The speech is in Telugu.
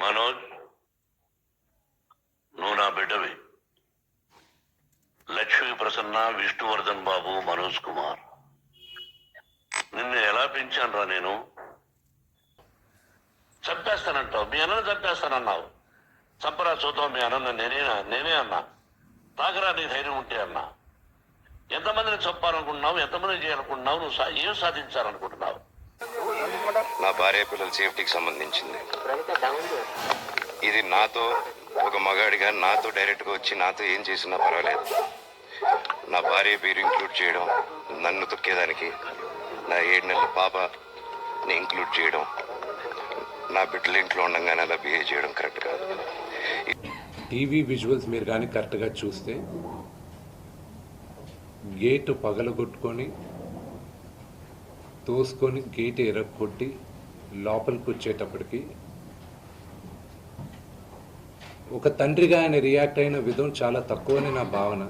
మనోజ్ నువ్వు నా బిడ్డవి. లక్ష్మీ ప్రసన్న విష్ణువర్ధన్ బాబు మనోజ్ కుమార్. నిన్ను ఎలా పెంచానురా నేను? చంపేస్తానంటావు. మీ అన్నను చంపేస్తానన్నావు. చంపరా చూద్దాం మీ అన్న నేనే నేనే అన్నా. తాగరా నీ ధైర్యం ఉంటే అన్నా. ఎంతమందిని చంపాలనుకుంటున్నావు? ఎంతమందిని చేయాలనుకుంటున్నావు? నువ్వు ఏం సాధించాలనుకుంటున్నావు? నా భార్య పిల్లల సేఫ్టీకి సంబంధించింది. ఇది నాతో ఒక మగాడిగా నాతో డైరెక్ట్గా వచ్చి నాతో ఏం చేసినా పర్వాలేదు. నా భార్య పేరు ఇంక్లూడ్ చేయడం నన్ను తొక్కేదానికి నా ఏడు నెలల పాపని ఇంక్లూడ్ చేయడం నా బిడ్డల ఇంట్లో ఉండగానే అలా బిహేవ్ చేయడం కరెక్ట్ కాదు. టీవీ విజువల్స్ మీరు కానీ కరెక్ట్గా చూస్తే గేటు పగలగొట్టుకొని తోసుకొని గేట్ ఎరగొట్టి లోపలికి వచ్చేటప్పటికి ఒక తండ్రిగా ఆయన రియాక్ట్ అయిన విధం చాలా తక్కువని నా భావన.